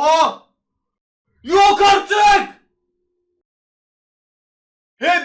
Oha! Yok artık!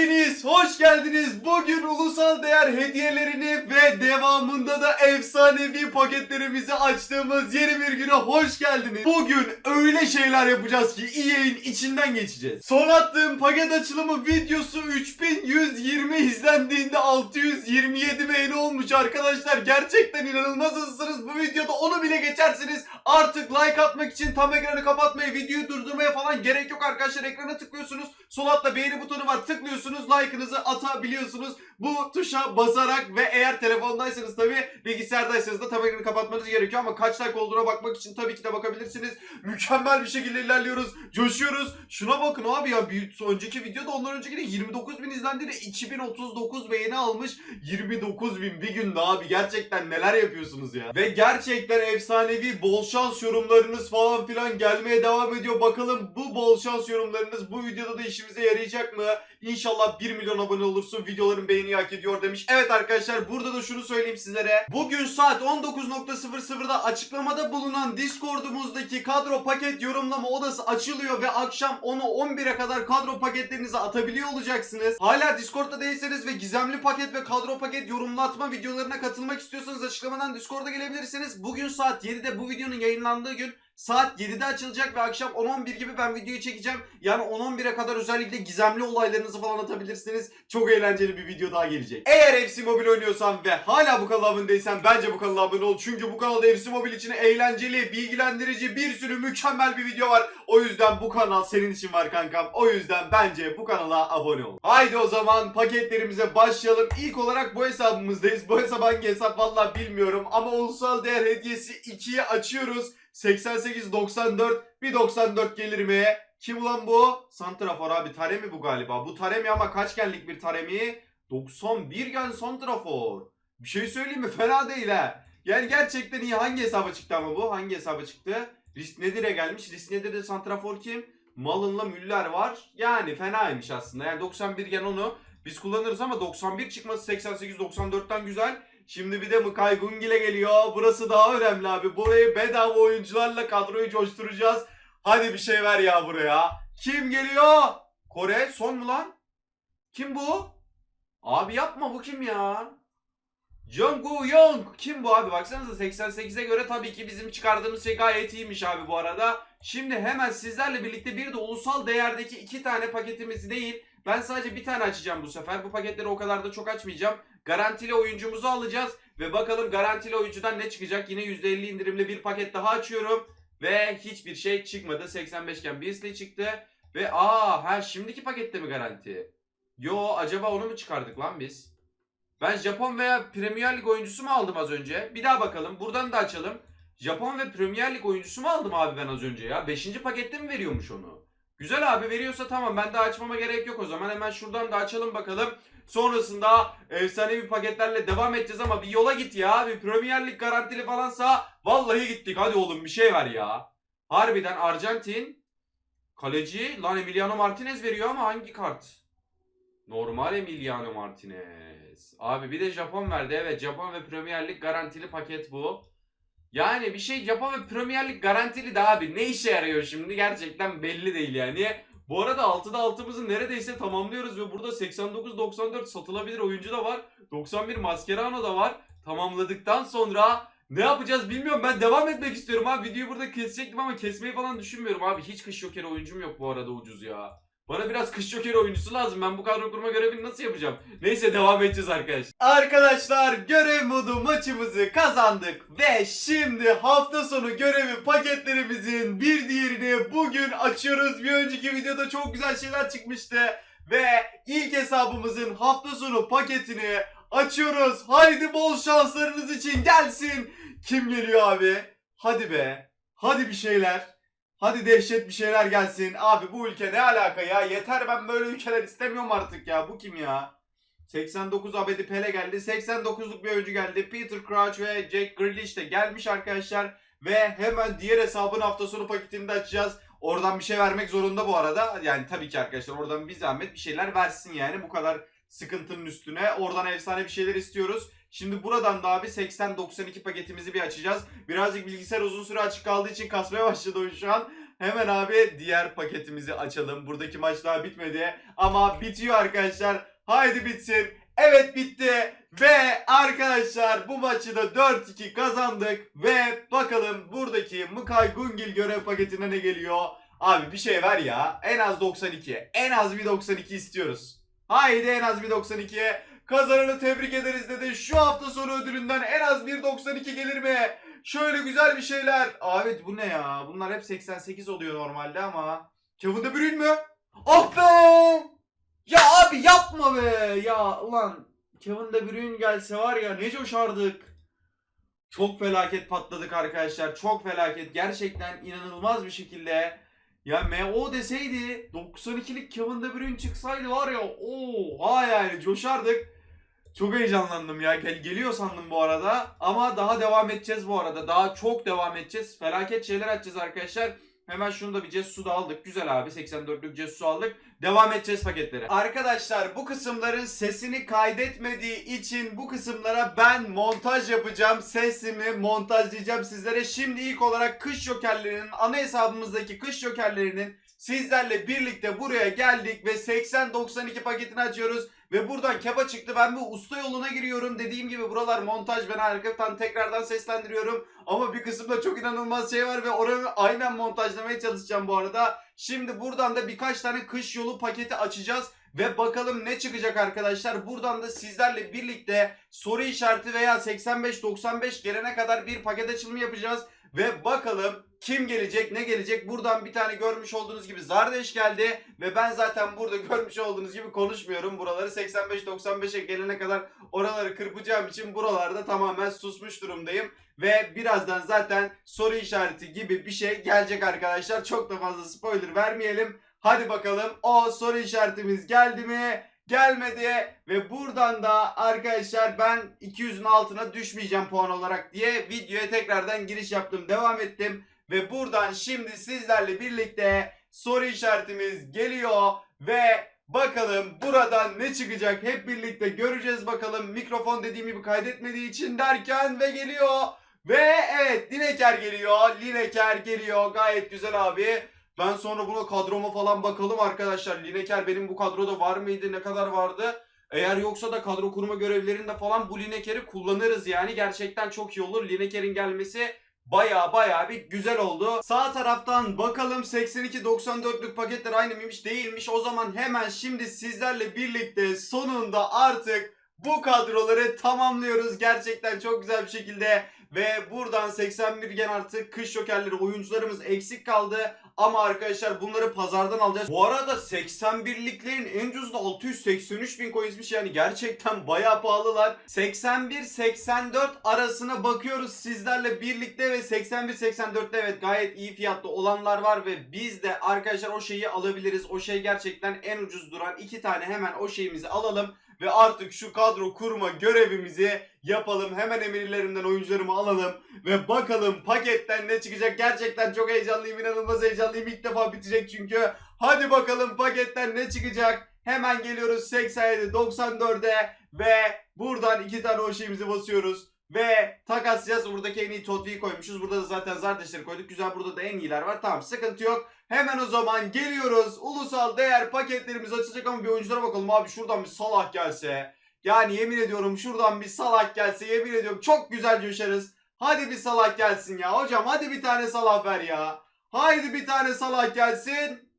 Hepiniz hoş geldiniz. Bugün ulusal değer hediyelerini ve devamında da efsanevi paketlerimizi açtığımız yeni bir güne hoş geldiniz. Bugün öyle şeyler yapacağız ki EA'in içinden geçeceğiz. Son attığım paket açılımı videosu 3120 izlendiğinde 627 beğeni olmuş arkadaşlar. Gerçekten inanılmaz hızlısınız. Bu videoda onu bile geçersiniz. Artık like atmak için tam ekranı kapatmaya, videoyu durdurmaya falan gerek yok arkadaşlar. Ekrana tıklıyorsunuz. Sol altta beğeni butonu var. Tıklıyorsunuz. Like'ınızı atabiliyorsunuz. Bu tuşa basarak ve eğer telefondaysanız tabii bilgisayardaysanız da tam ekranı kapatmanız gerekiyor ama kaç like olduğuna bakmak için tabii ki de bakabilirsiniz. Mükemmel bir şekilde ilerliyoruz. Coşuyoruz. Şuna bakın abi ya bir önceki videoda ondan önceki de 29 bin izlendi de 2039 beğeni almış. 29 bin bir günde abi gerçekten neler yapıyorsunuz ya. Ve gerçekten efsanevi bol şans yorumlarınız falan filan gelmeye devam ediyor. Bakalım bu bol şans yorumlarınız bu videoda da işimize yarayacak mı? İnşallah 1 milyon abone olursun videoların beğeni hak ediyor demiş. Evet arkadaşlar burada da şunu söyleyeyim sizlere. Bugün saat 19.00'da açıklamada bulunan Discord'umuzdaki kadro paket yorumlama odası açılıyor ve akşam 10'u 11'e kadar kadro paketlerinizi atabiliyor olacaksınız. Hala Discord'da değilseniz ve gizemli paket ve kadro paket yorumlatma videolarına katılmak istiyorsanız açıklamadan Discord'a gelebilirsiniz. Bugün saat 7'de bu videonun yayınlandığı gün Saat 7'de açılacak ve akşam 10-11 gibi ben videoyu çekeceğim. Yani 10-11'e kadar özellikle gizemli olaylarınızı falan atabilirsiniz. Çok eğlenceli bir video daha gelecek. Eğer FC Mobile oynuyorsan ve hala bu kanala abone değilsen bence bu kanala abone ol. Çünkü bu kanalda FC Mobile için eğlenceli, bilgilendirici bir sürü mükemmel bir video var. O yüzden bu kanal senin için var kankam. O yüzden bence bu kanala abone ol. Haydi o zaman paketlerimize başlayalım. İlk olarak bu hesabımızdayız. Bu hesap hangi hesap valla bilmiyorum. Ama ulusal değer hediyesi 2'yi açıyoruz. 88 94 bir 94 gelir mi? Kim ulan bu? Santrafor abi Taremi bu galiba. Bu Taremi ama kaç genlik bir Taremi? 91 gen Santrafor. Bir şey söyleyeyim mi? Fena değil ha. Yani gerçekten iyi. Hangi hesaba çıktı ama bu? Hangi hesaba çıktı? Risk Nedir'e gelmiş. Risk Nedir'de Santrafor kim? Malınla Müller var. Yani fenaymış aslında. Yani 91 gen onu biz kullanırız ama 91 çıkması 88-94'ten güzel. Şimdi bir de Mıkay Gungil'e geliyor. Burası daha önemli abi. Burayı bedava oyuncularla kadroyu coşturacağız. Hadi bir şey ver ya buraya. Kim geliyor? Kore son mu lan? Kim bu? Abi yapma bu kim ya? Jungwoo Young. Kim bu abi? Baksanıza 88'e göre tabii ki bizim çıkardığımız şey gayet iyiymiş abi bu arada. Şimdi hemen sizlerle birlikte bir de ulusal değerdeki iki tane paketimiz değil. Ben sadece bir tane açacağım bu sefer. Bu paketleri o kadar da çok açmayacağım. Garantili oyuncumuzu alacağız. Ve bakalım garantili oyuncudan ne çıkacak? Yine %50 indirimli bir paket daha açıyorum. Ve hiçbir şey çıkmadı. 85 iken Beasley çıktı. Ve aa ha şimdiki pakette mi garanti? Yo acaba onu mu çıkardık lan biz? Ben Japon veya Premier Lig oyuncusu mu aldım az önce? Bir daha bakalım. Buradan da açalım. Japon ve Premier Lig oyuncusu mu aldım abi ben az önce ya? 5. pakette mi veriyormuş onu? Güzel abi veriyorsa tamam ben daha açmama gerek yok o zaman. Hemen şuradan da açalım bakalım. Sonrasında efsanevi paketlerle devam edeceğiz ama bir yola git ya. Bir Premier Lig garantili falansa vallahi gittik. Hadi oğlum bir şey ver ya. Harbiden Arjantin kaleci lan Emiliano Martinez veriyor ama hangi kart? Normal Emiliano Martinez. Abi bir de Japon verdi. Evet Japon ve Premier Lig garantili paket bu. Yani bir şey Japon ve Premier Lig garantili de abi ne işe yarıyor şimdi gerçekten belli değil yani. Bu arada 6'da 6'mızı neredeyse tamamlıyoruz ve burada 89-94 satılabilir oyuncu da var. 91 Mascherano da var. Tamamladıktan sonra ne yapacağız bilmiyorum. Ben devam etmek istiyorum abi. Videoyu burada kesecektim ama kesmeyi falan düşünmüyorum abi. Hiç kış jokeri oyuncum yok bu arada ucuz ya. Bana biraz kış jokeri oyuncusu lazım. Ben bu kadro kurma görevini nasıl yapacağım? Neyse devam edeceğiz arkadaşlar. Arkadaşlar görev modu maçımızı kazandık. Ve şimdi hafta sonu görevi paketlerimizin bir diğerini bugün açıyoruz. Bir önceki videoda çok güzel şeyler çıkmıştı. Ve ilk hesabımızın hafta sonu paketini açıyoruz. Haydi bol şanslarınız için gelsin. Kim geliyor abi? Hadi be. Hadi bir şeyler. Hadi dehşet bir şeyler gelsin. Abi bu ülke ne alaka ya? Yeter ben böyle ülkeler istemiyorum artık ya. Bu kim ya? 89 Abedi Pele geldi. 89'luk bir oyuncu geldi. Peter Crouch ve Jack Grealish de gelmiş arkadaşlar. Ve hemen diğer hesabın hafta sonu paketini de açacağız. Oradan bir şey vermek zorunda bu arada. Yani tabii ki arkadaşlar oradan bir zahmet bir şeyler versin yani. Bu kadar sıkıntının üstüne. Oradan efsane bir şeyler istiyoruz. Şimdi buradan da abi 80-92 paketimizi bir açacağız. Birazcık bilgisayar uzun süre açık kaldığı için kasmaya başladı şu an. Hemen abi diğer paketimizi açalım. Buradaki maç daha bitmedi ama bitiyor arkadaşlar. Haydi bitsin. Evet bitti. Ve arkadaşlar bu maçı da 4-2 kazandık. Ve bakalım buradaki Mıkay Gungil görev paketine ne geliyor? Abi bir şey ver ya. En az 92. En az bir 92 istiyoruz. Haydi en az bir 92. Kazananı tebrik ederiz dedi. Şu hafta sonu ödülünden en az bir 92 gelir mi? Şöyle güzel bir şeyler. Abi bu ne ya? Bunlar hep 88 oluyor normalde ama. Kevin De Bruyne mü? Ah be! Ya abi yapma be! Ya ulan Kevin De Bruyne gelse var ya ne coşardık. Çok felaket patladık arkadaşlar. Çok felaket. Gerçekten inanılmaz bir şekilde. Ya MO deseydi 92'lik Kevin De Bruyne çıksaydı var ya oha yani coşardık. Çok heyecanlandım ya. Gel geliyor sandım bu arada. Ama daha devam edeceğiz bu arada. Daha çok devam edeceğiz. Felaket şeyler açacağız arkadaşlar. Hemen şunu da bir Cessu da aldık. Güzel abi 84'lük Cessu aldık. Devam edeceğiz paketlere. Arkadaşlar bu kısımların sesini kaydetmediği için bu kısımlara ben montaj yapacağım. Sesimi montajlayacağım sizlere. Şimdi ilk olarak kış jokerlerinin ana hesabımızdaki kış jokerlerinin sizlerle birlikte buraya geldik ve 80-92 paketini açıyoruz. Ve buradan keba çıktı. Ben bu usta yoluna giriyorum. Dediğim gibi buralar montaj. Ben arkadan tekrardan seslendiriyorum. Ama bir kısımda çok inanılmaz şey var ve oranı aynen montajlamaya çalışacağım bu arada. Şimdi buradan da birkaç tane kış yolu paketi açacağız. Ve bakalım ne çıkacak arkadaşlar. Buradan da sizlerle birlikte soru işareti veya 85-95 gelene kadar bir paket açılımı yapacağız. Ve bakalım kim gelecek ne gelecek. Buradan bir tane görmüş olduğunuz gibi Zardeş geldi. Ve ben zaten burada görmüş olduğunuz gibi konuşmuyorum. Buraları 85-95'e gelene kadar oraları kırpacağım için buralarda tamamen susmuş durumdayım. Ve birazdan zaten soru işareti gibi bir şey gelecek arkadaşlar. Çok da fazla spoiler vermeyelim. Hadi bakalım o soru işaretimiz geldi mi? Gelmedi ve buradan da arkadaşlar ben 200'ün altına düşmeyeceğim puan olarak diye videoya tekrardan giriş yaptım. Devam ettim ve buradan şimdi sizlerle birlikte soru işaretimiz geliyor ve bakalım buradan ne çıkacak hep birlikte göreceğiz bakalım. Mikrofon dediğim gibi kaydetmediği için derken ve geliyor. Ve evet Lineker geliyor. Lineker geliyor. Gayet güzel abi. Ben sonra buna kadroma falan bakalım arkadaşlar. Lineker benim bu kadroda var mıydı? Ne kadar vardı? Eğer yoksa da kadro kurma görevlerinde falan bu Lineker'i kullanırız yani. Gerçekten çok iyi olur. Lineker'in gelmesi baya baya bir güzel oldu. Sağ taraftan bakalım 82-94'lük paketler aynı mıymış değilmiş. O zaman hemen şimdi sizlerle birlikte sonunda artık bu kadroları tamamlıyoruz. Gerçekten çok güzel bir şekilde. Ve buradan 81 gen artık kış jokerleri oyuncularımız eksik kaldı. Ama arkadaşlar bunları pazardan alacağız. Bu arada 81'liklerin en ucuzu da 683 bin coinsmiş yani gerçekten bayağı pahalılar. 81-84 arasına bakıyoruz sizlerle birlikte ve 81-84'te evet gayet iyi fiyatlı olanlar var ve biz de arkadaşlar o şeyi alabiliriz. O şey gerçekten en ucuz duran iki tane hemen o şeyimizi alalım ve artık şu kadro kurma görevimizi yapalım. Hemen emirlerimden oyuncularımı alalım ve bakalım paketten ne çıkacak. Gerçekten çok heyecanlıyım, inanılmaz heyecanlıyım. İlk defa bitecek çünkü. Hadi bakalım paketten ne çıkacak. Hemen geliyoruz 87-94'e ve buradan iki tane o şeyimizi basıyoruz. Ve takaslayacağız. Buradaki en iyi Totvi'yi koymuşuz. Burada da zaten Zardeşleri koyduk. Güzel burada da en iyiler var. Tamam sıkıntı yok. Hemen o zaman geliyoruz. Ulusal değer paketlerimiz açılacak ama bir oyunculara bakalım. Abi şuradan bir Salah gelse. Yani yemin ediyorum şuradan bir Salah gelse yemin ediyorum çok güzel coşarız. Hadi bir Salah gelsin ya. Hocam hadi bir tane Salah ver ya. Haydi bir tane Salah gelsin.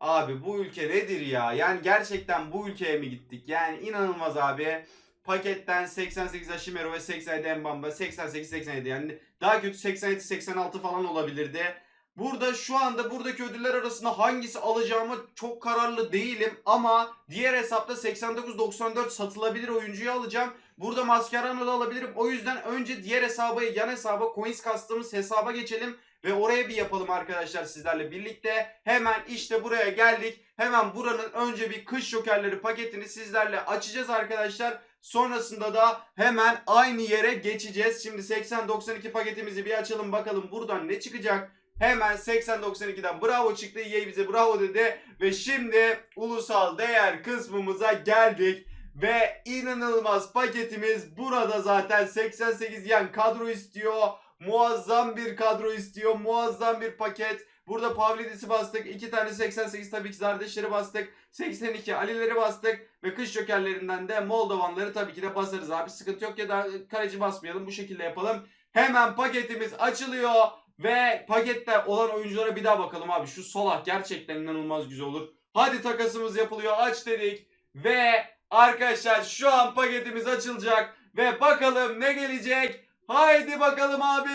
Abi bu ülke nedir ya? Yani gerçekten bu ülkeye mi gittik? Yani inanılmaz abi. Paketten 88 Aşimero ve 87 Mbamba 88-87 yani daha kötü 87-86 falan olabilirdi. Burada şu anda buradaki ödüller arasında hangisi alacağımı çok kararlı değilim ama diğer hesapta 89-94 satılabilir oyuncuyu alacağım. Burada Mascherano da alabilirim. O yüzden önce diğer hesaba yan hesaba coins kastığımız hesaba geçelim ve oraya bir yapalım arkadaşlar sizlerle birlikte. Hemen işte buraya geldik. Hemen buranın önce bir kış jokerleri paketini sizlerle açacağız arkadaşlar. Sonrasında da hemen aynı yere geçeceğiz. Şimdi 80-92 paketimizi bir açalım bakalım buradan ne çıkacak. Hemen 80-92'den bravo çıktı. EA bize bravo dedi. Ve şimdi ulusal değer kısmımıza geldik. Ve inanılmaz paketimiz burada zaten 88 yani kadro istiyor. Muazzam bir kadro istiyor. Muazzam bir paket. Burada Pavlidis'i bastık. 2 tane 88 tabii ki Zardişleri bastık. 82 Ali'leri bastık. Ve kış jokerlerinden de Moldovanları tabii ki de basarız abi. Sıkıntı yok ya da kaleci basmayalım. Bu şekilde yapalım. Hemen paketimiz açılıyor. Ve pakette olan oyunculara bir daha bakalım abi. Şu Solah gerçekten inanılmaz güzel olur. Hadi takasımız yapılıyor. Aç dedik. Ve arkadaşlar şu an paketimiz açılacak. Ve bakalım ne gelecek. Haydi bakalım abi.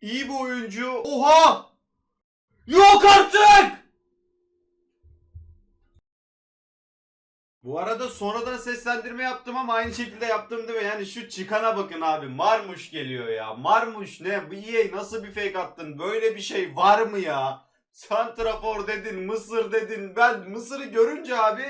İyi bir oyuncu. Oha! Yok artık! Bu arada sonradan seslendirme yaptım ama aynı şekilde yaptım değil mi? Yani şu çıkana bakın abi. Marmuş geliyor ya. Marmuş ne? Bu EA nasıl bir fake attın? Böyle bir şey var mı ya? Santrafor dedin, Mısır dedin. Ben Mısır'ı görünce abi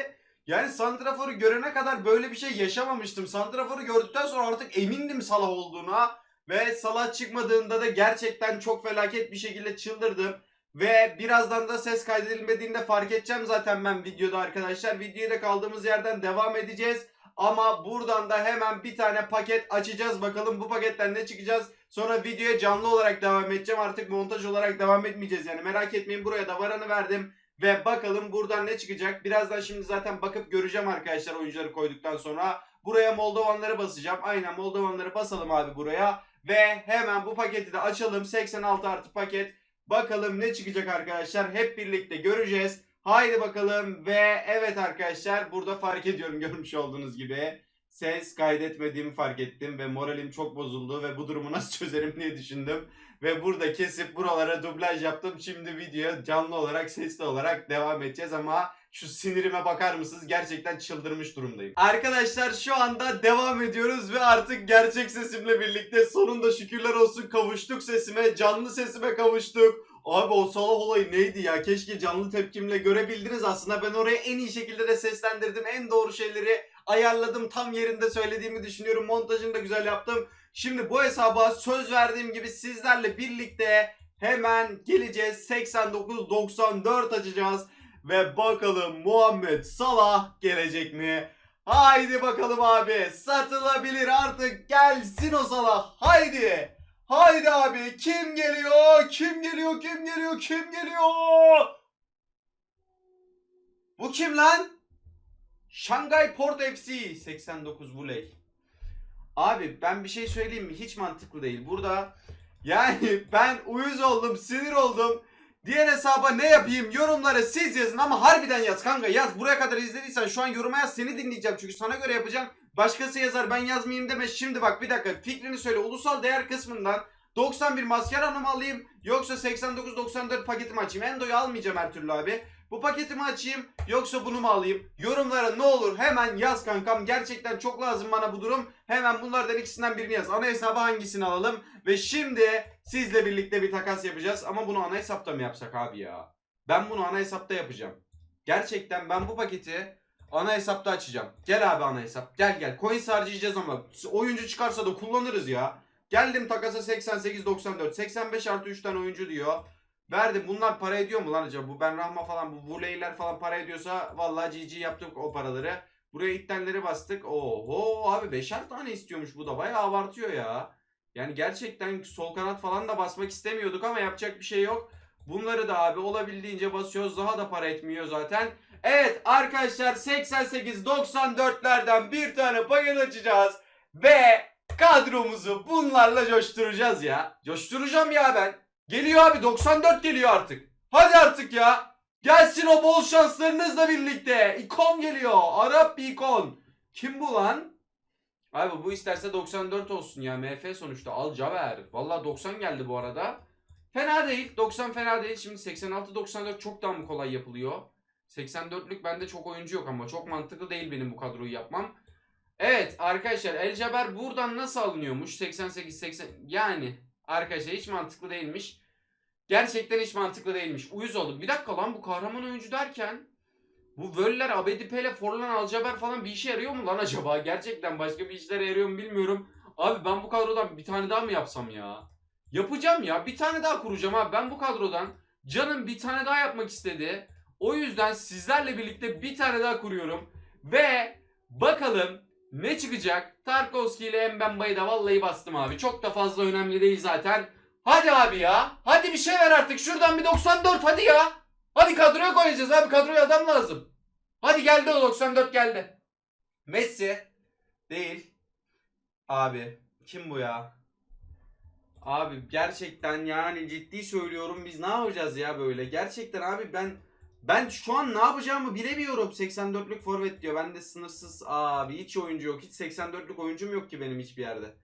yani Santrafor'u görene kadar böyle bir şey yaşamamıştım. Santrafor'u gördükten sonra artık emindim Salah olduğuna. Ve Salah çıkmadığında da gerçekten çok felaket bir şekilde çıldırdım. Ve birazdan da ses kaydedilmediğinde fark edeceğim zaten ben videoda arkadaşlar. Videoya da kaldığımız yerden devam edeceğiz. Ama buradan da hemen bir tane paket açacağız. Bakalım bu paketten ne çıkacağız. Sonra videoya canlı olarak devam edeceğim. Artık montaj olarak devam etmeyeceğiz. Yani merak etmeyin buraya da varanı verdim. Ve bakalım buradan ne çıkacak. Birazdan şimdi zaten bakıp göreceğim arkadaşlar oyuncuları koyduktan sonra. Buraya Moldovanları basacağım. Aynen Moldovanları basalım abi buraya. Ve hemen bu paketi de açalım. 86 artı paket. Bakalım ne çıkacak arkadaşlar. Hep birlikte göreceğiz. Haydi bakalım ve evet arkadaşlar burada fark ediyorum görmüş olduğunuz gibi. Ses kaydetmediğimi fark ettim ve moralim çok bozuldu ve bu durumu nasıl çözerim diye düşündüm. Ve burada kesip buralara dublaj yaptım. Şimdi videoya canlı olarak sesli olarak devam edeceğiz ama şu sinirime bakar mısınız? Gerçekten çıldırmış durumdayım. Arkadaşlar şu anda devam ediyoruz ve artık gerçek sesimle birlikte sonunda şükürler olsun kavuştuk sesime. Canlı sesime kavuştuk. Abi o Salah olayı neydi ya? Keşke canlı tepkimle görebildiniz. Aslında ben oraya en iyi şekilde de seslendirdim. En doğru şeyleri ayarladım. Tam yerinde söylediğimi düşünüyorum. Montajını da güzel yaptım. Şimdi bu hesaba söz verdiğim gibi sizlerle birlikte hemen geleceğiz. 89-94 açacağız. Ve bakalım Muhammed Salah gelecek mi? Haydi bakalım abi. Satılabilir artık. Gelsin o Salah. Haydi. Haydi abi. Kim geliyor? Kim geliyor? Kim geliyor? Kim geliyor? Bu kim lan? Şangay Port FC 89 voley. Abi ben bir şey söyleyeyim mi? Hiç mantıklı değil. Burada yani ben uyuz oldum, sinir oldum. Diğer hesaba ne yapayım? Yorumlara siz yazın ama harbiden yaz kanka yaz. Buraya kadar izlediysen şu an yoruma yaz seni dinleyeceğim. Çünkü sana göre yapacağım. Başkası yazar ben yazmayayım deme. Şimdi bak bir dakika fikrini söyle. Ulusal değer kısmından 91 maskara mı alayım yoksa 89-94 paketimi açayım. Endo'yu almayacağım her türlü abi. Bu paketimi açayım yoksa bunu mu alayım? Yorumlara ne olur hemen yaz kankam. Gerçekten çok lazım bana bu durum. Hemen bunlardan ikisinden birini yaz. Ana hesaba hangisini alalım? Ve şimdi sizle birlikte bir takas yapacağız. Ama bunu ana hesapta mı yapsak abi ya? Ben bunu ana hesapta yapacağım. Gerçekten ben bu paketi ana hesapta açacağım. Gel abi ana hesap. Gel gel. Coins harcayacağız ama oyuncu çıkarsa da kullanırız ya. Geldim takasa 88-94. 85 artı 3 tane oyuncu diyor. Verdim. Bunlar para ediyor mu lan acaba? Bu Ben Rahma falan bu voleyler falan para ediyorsa vallahi GG yaptık o paraları. Buraya ittenleri bastık. Oho abi beşer tane istiyormuş bu da. Bayağı abartıyor ya. Yani gerçekten sol kanat falan da basmak istemiyorduk ama yapacak bir şey yok. Bunları da abi olabildiğince basıyoruz. Daha da para etmiyor zaten. Evet arkadaşlar 88-94'lerden bir tane paket açacağız. Ve kadromuzu bunlarla coşturacağız ya. Coşturacağım ya ben. Geliyor abi 94 geliyor artık. Hadi artık ya. Gelsin o bol şanslarınızla birlikte. İkon geliyor. Arap bir ikon. Kim bu lan? Abi bu isterse 94 olsun ya. MF sonuçta. Al Caver. Valla 90 geldi bu arada. Fena değil. 90 fena değil. Şimdi 86-94 çok daha mı kolay yapılıyor? 84'lük bende çok oyuncu yok ama çok mantıklı değil benim bu kadroyu yapmam. Evet arkadaşlar El Caber buradan nasıl alınıyormuş? 88-80 yani arkadaşlar hiç mantıklı değilmiş. Gerçekten hiç mantıklı değilmiş. Uyuz oldum. Bir dakika lan bu kahraman oyuncu derken bu Völler, Abedipele, Forlan, Alcaber falan bir işe yarıyor mu lan acaba? Gerçekten başka bir işlere yarıyor mu bilmiyorum. Abi ben bu kadrodan bir tane daha mı yapsam ya? Yapacağım ya. Bir tane daha kuracağım abi. Ben bu kadrodan canım bir tane daha yapmak istedi. O yüzden sizlerle birlikte bir tane daha kuruyorum. Ve bakalım Ne çıkacak? Tarkovski ile Mbemba'yı da vallahi bastım abi. Çok da fazla önemli değil zaten. Hadi abi ya. Hadi bir şey ver artık. Şuradan bir 94 hadi ya. Hadi kadroya koyacağız abi. Kadroya adam lazım. Hadi geldi o 94 geldi. Messi. Değil. Abi. Kim bu ya? Abi gerçekten yani ciddi söylüyorum biz ne yapacağız ya böyle? Gerçekten abi ben ben şu an ne yapacağımı bilemiyorum. 84'lük forvet diyor. Bende sınırsız abi hiç oyuncu yok. Hiç 84'lük oyuncum yok ki benim hiçbir yerde.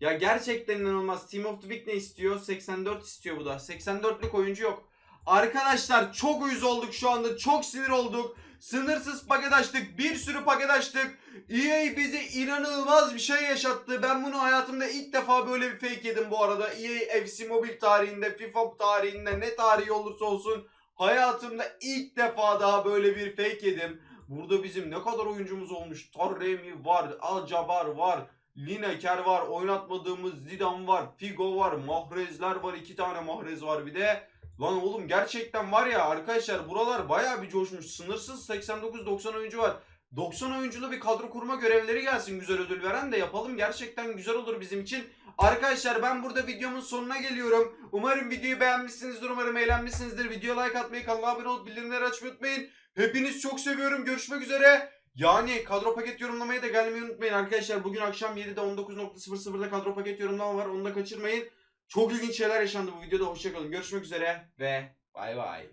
Ya gerçekten inanılmaz. Team of the Week ne istiyor? 84 istiyor bu da. 84'lük oyuncu yok. Arkadaşlar çok uyuz olduk şu anda. Çok sinir olduk. Sınırsız paket açtık. Bir sürü paket açtık. EA bize inanılmaz bir şey yaşattı. Ben bunu hayatımda ilk defa böyle bir fake yedim bu arada. EA FC Mobile tarihinde, FIFA tarihinde ne tarihi olursa olsun hayatımda ilk defa daha böyle bir fake yedim. Burada bizim ne kadar oyuncumuz olmuş. Tarremi var, Alcabar var, Lineker var, oynatmadığımız Zidane var, Figo var, Mahrezler var, iki tane Mahrez var bir de. Lan oğlum gerçekten var ya arkadaşlar buralar baya bir coşmuş. Sınırsız 89-90 oyuncu var. 90 oyunculu bir kadro kurma görevleri gelsin güzel ödül veren de yapalım. Gerçekten güzel olur bizim için. Arkadaşlar ben burada videomun sonuna geliyorum. Umarım videoyu beğenmişsinizdir. Umarım eğlenmişsinizdir. Videoya like atmayı, kanala abone olup bildirimleri açmayı unutmayın. Hepiniz çok seviyorum. Görüşmek üzere. Yani kadro paket yorumlamaya da gelmeyi unutmayın arkadaşlar. Bugün akşam 7'de 19.00'da kadro paket yorumlama var. Onu da kaçırmayın. Çok ilginç şeyler yaşandı bu videoda. Hoşçakalın. Görüşmek üzere ve bay bay.